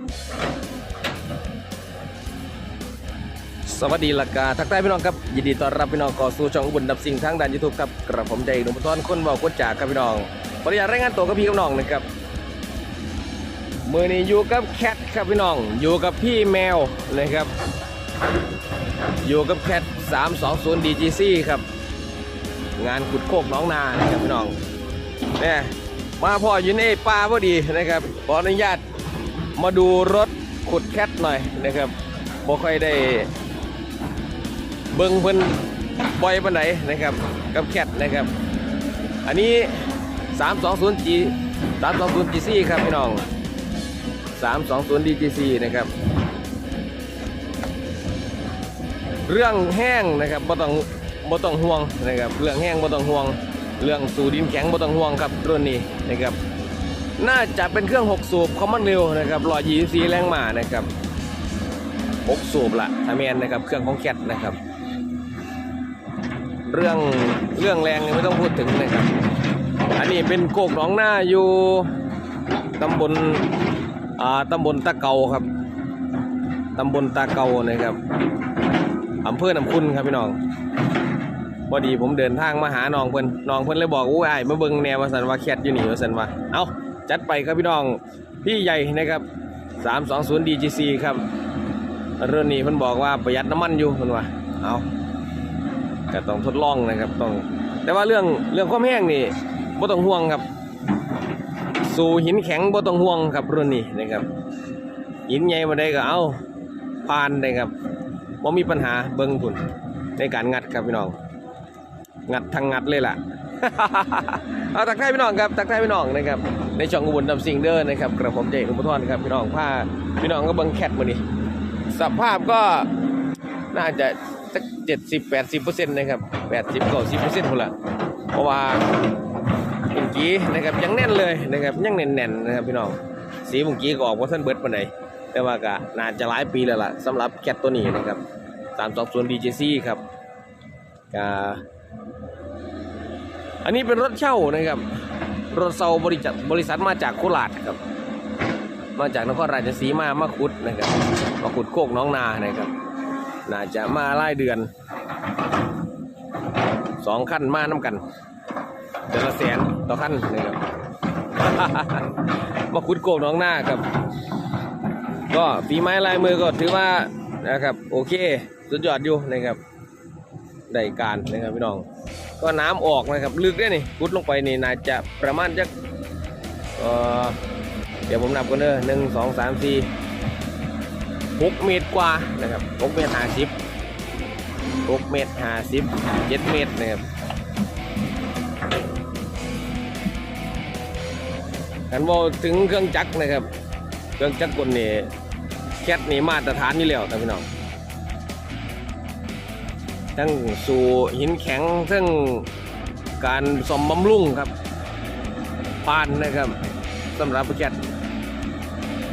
สวัสดีลักกาทักทายพี่น้องครับ ยินดีต้อนรับพี่น้องก่อสู่ช่องอุบลดับสิ่งทางด้านยูทูบครับกระผมใจหนุ่มพรคนเบาคนจากครับพี่น้องปริยารายงานตัวกับพี่กับน้องนะครับมือนี้อยู่กับแคทครับพี่น้อง อยู่กับพี่แมวนะครับ อยู่กับแคท320 DGC ครับ งานขุดโคกน้องนานะครับพี่น้องเนี่ยมาพ่ออยู่ในป่าพอดีนะครับขออนุญาต มาดูรถขุดแคทหน่อยนะครับบ่ค่อยได้เบิ้งเพิ่นบ่อยปานใดนะครับ กับแคทนะครับ อันนี้ 320G 320GC ครับพี่น้อง 320 DGC นะครับ เรื่องแห้งนะครับบ่ต้องบ่ต้องห่วงนะครับ เรื่องแห้งบ่ต้องห่วง เรื่องสู่ดินแข็งบ่ต้องห่วงครับรุ่นนี้นะครับ น่าจะเป็นเครื่อง 6 สูบคอมมอนเร็วนะครับ124แรงหมานะครับ 6 สูบละถ้าแมนนะครับเครื่องของแคทนะครับ เรื่องเรื่องแรงนี่ไม่ต้องพูดถึงนะครับ อันนี้เป็นโกกหนองหน้าอยู่ตำบลอ่าตำบลตะเกาครับตำบลตะเกานะครับอำเภอน้ำคุณครับพี่น้องพอดีผมเดินทางมาหาน้องเพิ่นน้องเพิ่นเลยบอกว่าไอ้มาเบิ่งแนวว่าสันว่าแคทอยู่นี่ว่าสันว่าเอา จัดไปครับพี่น้องพี่ใหญ่นะครับ320 DGC ครับเรื่องนี้เพิ่นบอกว่าประหยัดน้ำมันอยู่เพิ่นว่าเอาก็ต้องทดลองนะครับต้อง แต่ว่าเรื่องเรื่องความแห้งนี่บ่ต้องห่วงครับ สู่หินแข็งบ่ต้องห่วงครับรุ่นนี้นะครับ หินใหญ่มาได้ก็เอาผ่านได้ครับบ่มีปัญหาเบิ่งพุ่นในการงัดครับพี่น้อง งัดทางงัดเลยล่ะ เอาตักทายพี่น้องครับตักทายพี่น้องนะครับ ในช่องอุบลดำสิงเด้อนะครับกระผมเจอุปทรครับพี่น้องผ้าพี่น้องก็บิ่งแคทมื้อนี้สภาพก็น่าจะสักเจ็ดสิบแปดสิบเปอร์เซ็นต์นะครับแปดสิบเก้าสิบเปอร์เซ็นต์หมดละเพราะว่าบุ้งกี้นะครับยังแน่นเลยนะครับยังแน่นๆนนะครับพี่น้องสีบุ้งกี้ก็ออกว่าท่านเบิร์ดปานใดแต่ว่าก็น่าจะหลายปีแล้วล่ะสำหรับแคทตัวนี้นะครับสามสองศูนดีเจซีครับก็อันนี้เป็นรถเช่านะครับ รถเซาบริษัทบริษัทมาจากโคราชครับ มาจากนครราชสีมามาขุดนะครับมาขุดโคกน้องนานะครับ น่าจะมาไล่เดือนสองขั้นมาน้ำกันเดือนละแสนต่อขั้นนะครับมาขุดโกกน้องหน้าครับ ก็ฝีไม้ลายมือก็ถือว่านะครับ โอเค สุดยอดอยู่นะครับได้การนะครับพี่น้อง ก็น้ำออกนะครับลึกด้วยนี่ขุดลงไปนี่น่าจะประมาณจักเออเดี๋ยวผมนับกันเด้อหนึ่งสองสามสี่หกเมตรกว่านะครับหกเมตรห้าสิบหกเมตรห้าสิบเจ็ดเมตรนะครับกันว่าถึงเครื่องจักรนะครับ เครื่องจักรกลนี่แคทนี่มาตรฐานอยู่แล้วท่านพี่น้อง ทั้งสู่หินแข็งทั้งการสมบำรุงครับปานนะครับสำหรับแคท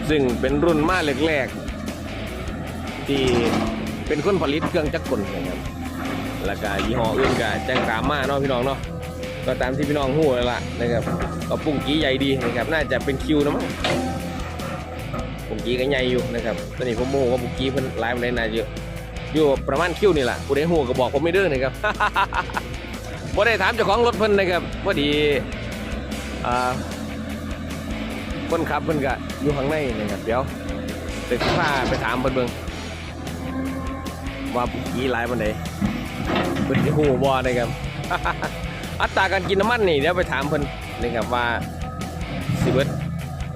ซึ่งเป็นรุ่นมาแรกๆที่เป็นคนผลิตเครื่องจักรกลนะครับแล้วก็ยี่ห้ออื่นก็แจ้งตามมาเนาะพี่น้องเนาะก็ตามที่พี่น้องหู้แล้วล่ะนะครับก็ปุ้งกี้ใหญ่ดีนะครับน่าจะเป็นคิวนะมั้งปุ้งกี้ก็ใหญ่อยู่นะครับตอนนี้ผมโมโหว่าปุ้งกี้เพิ่นไลฟ์มาได้นาเยอะ อยู่ประมาณคิวนี่แหละผู้ใดหูก็บอกผมไม่เด้อนะครับบ่ได้ถามเจ้าของรถเพิ่นนะครับพอดีอ่าคนขับเพิ่นก็อยู่ข้างในนะครับเดี๋ยวเดี๋ยวพาไปถามเพิ่นเบิ่งว่ามีไหลายมันไดเพิ่นสิฮู้บ่นะครับอัตราการกินน้ำมันนี่เดี๋ยวไปถามเพิ่นนะครับว่าสิเบิด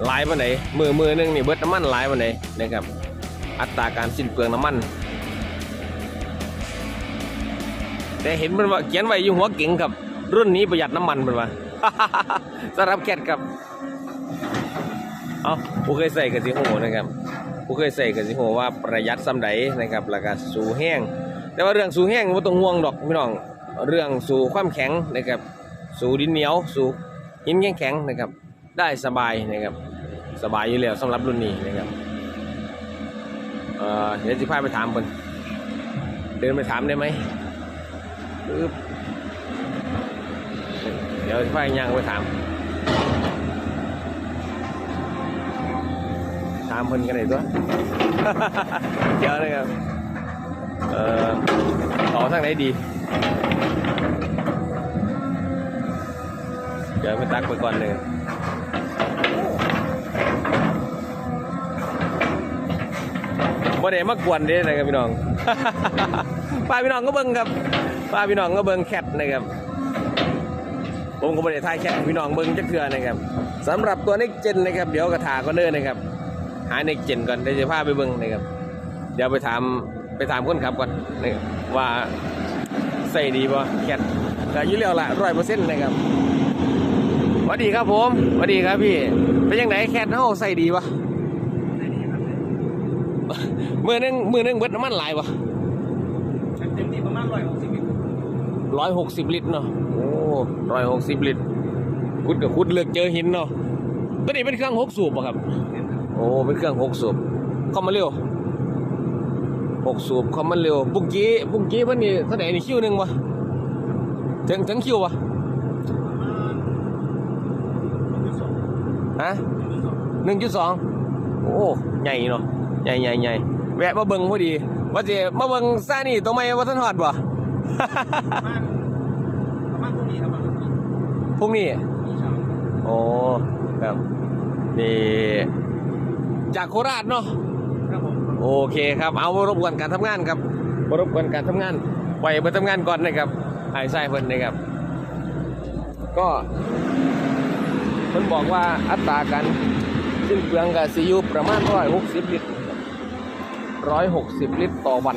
หลายมันไดมือมือหนึงนี่เบิดน้ำมันหลายมันไดนะครับอัตราการสิ้นเปลืองน้ำมัน แต่เห็นมันว่าเขียนไว้อยู่หัวเก๋งครับ รุ่นนี้ประหยัดน้ำมันเป็นว่าสำหรับแคทครับเอาผู้เคยใส่กับสิโหนะครับผู้เคยใส่กับสิโหว่าประหยัดซ้ำใดนะครับแล้วก็สูแห้ง แต่ว่าเรื่องสูแห้งไม่ต้องห่วงดอกพี่น้องเรื่องสู่ความแข็งนะครับ สู่ดินเหนียว สู่หินแข็งแข็งนะครับ ได้สบายนะครับ สบายอยู่แล้วสำหรับรุ่นนี้นะครับเดี๋ยวจะพาไปถามเพิ่นเดินไปถามได้ไหม ปึ๊บเดี๋ยวจะพาย่างไปถาม ถามเพิ่นกันเลยตัว เดี๋ยวนะครับ เอ่อขอทางไหนดี เดี๋ยวไปตักไปก่อนเลยบ่ได้มากวนเด้นะครับพี่น้องป้าพี่น้องก็เบิ่งครับ ป้าพี่น้องก็เบิ่งแคทนะครับ ผมก็บ่ได้ถ่ายแคทให้พี่น้องเบิ่งจักเทื่อนะครับสำหรับตัวเน็กเจนนะครับ เดี๋ยวกระถาก็เด้อนะครับ หาเน็กเจนก่อนเดี๋ยวจะพาไปเบิ่งนะครับ เดี๋ยวไปถามไปถามคนขับก่อนนะครับว่าใส่ดีป่ะแคทก็อยุ่แล้วละร้อยเปอร์เซ็นต์นะครับสวัสดีครับผมสวัสดีครับพี่เป็นยังไงแคทเฮาใส่ดีป่ะมือนึงมือนึงเบิดน้ำมันหลายป่ะเต็มที่ประมาณร้อยหกสิบลิต รร้อยหกสิบลิตรเนาะโอ้ร้อยหกสิบลิตรคุดกับคุดเลือกเจอหินเนาะตัวนี้เป็นเครื่องหกสูบป่ะครับ โอ้เป็นเครื่องหกสูบเข้ามาเร็วหกสูบเข้ามาเร็วปุกกี้ปุกกี้เพิ่นนี่เท่าไหร่นี่คิวหนึ่งวะถึงถึงคิววะฮะหนึ่งจุดสองโอ้ใหญ่เนาะใหญ่ใหญ่ใหญ่แวะมาเบิ่งพอดีว่าจะมาเบิ่งซ่านี่ตัวไม่ว่าท่านหอดบ่ ประมาณประมาณพวกนี้ครับประมาณพวกนี้พวกนี้มีเช้าโอ้ครับนี่จากโคราชเนาะครับผมโอเคครับ เอารบกวนการทำงานครับรบกวนการทำงานปล่อยไปทำงานก่อนนะครับไอ้ไส้เพิ่นนะครับ ก็เพิ่นบอกว่าอัตราการสิ้นเปลืองกับซียูประมาณร้อยหกสิบลิตรร้อยหกสิบลิตรต่อวัน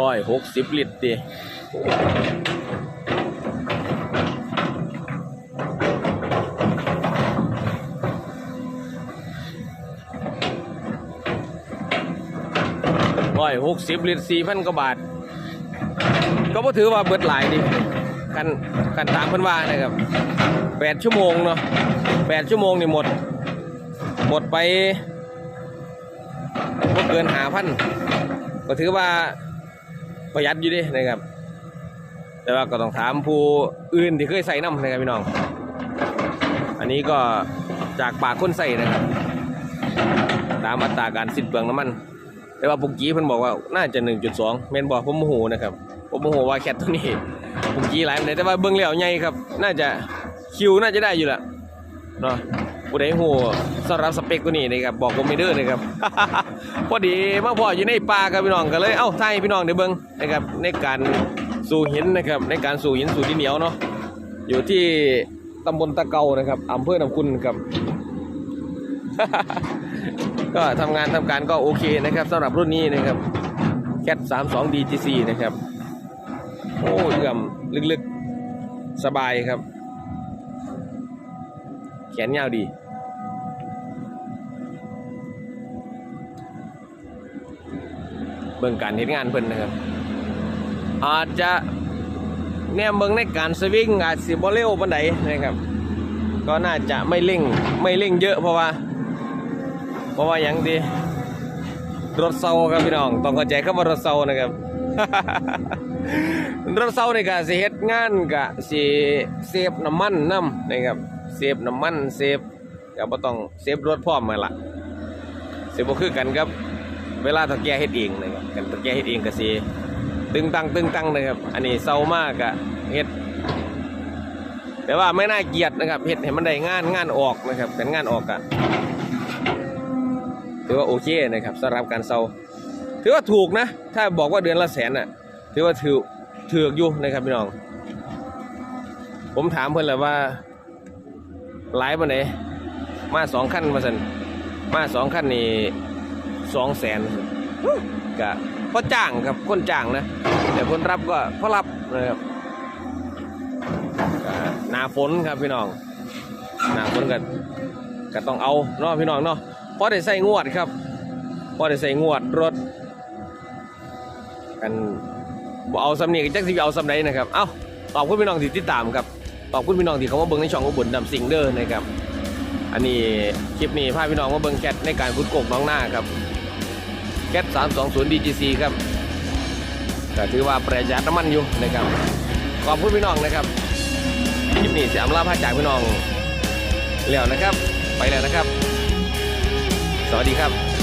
ร้อยหกสิบลิตรดิร้อยหกสิบลิตรสี่พันกว่าบาท ก็บ่ถือว่าเบิดหลายดิกันกันตามเพิ่นว่านะครับแปดชั่วโมงเนาะแปดชั่วโมงนี่หมด หมดไปก็เกินหาพันก็ถือว่า ประหยัดอยู่ดินะครับ แต่ว่าก็ต้องถามผู้อื่นที่เคยใส่น้ำนะครับพี่น้อง อันนี้ก็จากปากคนใส่นะครับ ตามอัตราการสิ้นเปลืองน้ำมัน แต่ว่าปุกกี้เพิ่นบอกว่าน่าจะ 1.2เมนบอกผมโมโหนะครับผมโมโหว่าแคทตัวนี้ปุกกี้หลายปานแต่ว่าเบิ่งแล้วใหญ่ครับ น่าจะคิวน่าจะได้อยู่ละเนาะ ผู้ใดโหสำหรับสเปคตัวนี้นะครับบอกผมไม่เด้อนะครับพอดีมาพออยู่ในป่าครับพี่น้องก็เลยเอ้าไทยพี่น้องเดี๋ยวเบิ่งนะครับในการสู่หินนะครับในการสู่หินสู่ดินเหนียวเนาะอยู่ที่ตำบลตะเกานะครับอำเภอหนำคุณครับ ก็ทำงานทำการก็โอเคนะครับสำหรับรุ่นนี้นะครับแคท32 DGC นะครับ โอ้เอื่อมลึกๆ สบายครับ นยาวดี เบิ่งการเห็นงานเพิ่นนะครับ อาจจะแนมเบิ่งในการสวิงอาจสิบ่เร็วปานใดนะครับ ก็น่าจะไม่เร่งไม่เร่งเยอะเพราะว่า เพราะว่าอย่างดีรถเซาครับพี่น้องต้องเข้าใจคำว่ารถเซานะครับรถเซานี่ก็สิเฮ็ดงานก็สิเซฟน้ำมันนํนะครับ เซฟน้ำมันเซฟก็บ่ต้องเซฟรถพร้อมมาละสิบ่คือกันครับ เวลาถ้าแกเฮ็ดเองนะครับกันถ้าแกเฮ็ดเองก็สิตึงตังตึงตังนะครับ อันนี้เซามากอะเฮ็ดแต่ว่าไม่น่าเกลียดนะครับเฮ็ดให้มันได้งานงานออกนะครับกันงานออกอะถือว่าโอเคนะครับสำหรับการเซาถือว่าถูกนะ ถ้าบอกว่าเดือนละแสนอะ ถือว่าถือถืออยู่นะครับพี่น้อง ผมถามเพื่อนเลยว่า หลายปานไหนมาสองขั้นมาสันมาสองขั้นนี่สองแสนกะก็จ้างครับคนจ้างนะ แต่คนรับก็ก็รับนะครับก็หนาฝนครับพี่น้องหนาฝนก็ก็ต้องเอาเนาะพี่น้องเนาะพอได้ใส่งวดครับพอได้ใส่งวดรถ กันบ่เอาสำเนียงจักสิเอาสำใดนะครับ เอ้าขอบคุณพี่น้องที่ติดตามครับ ขอบคุณพี่น้องที่เขามาเบิ่งในช่องของบุญดำสิงเดอร์นะครับ อันนี้คลิปนี้พาพี่น้องมาเบิ่งแคทในการขุดกกน้องหน้าครับแคท320 DGC ครับก็ถือว่าประหยัดน้ำมันอยู่นะครับ ขอบคุณพี่น้องนะครับคลิปนี้เสียอำลาพาจากพี่น้องแล้วนะครับ ไปแล้วนะครับ สวัสดีครับ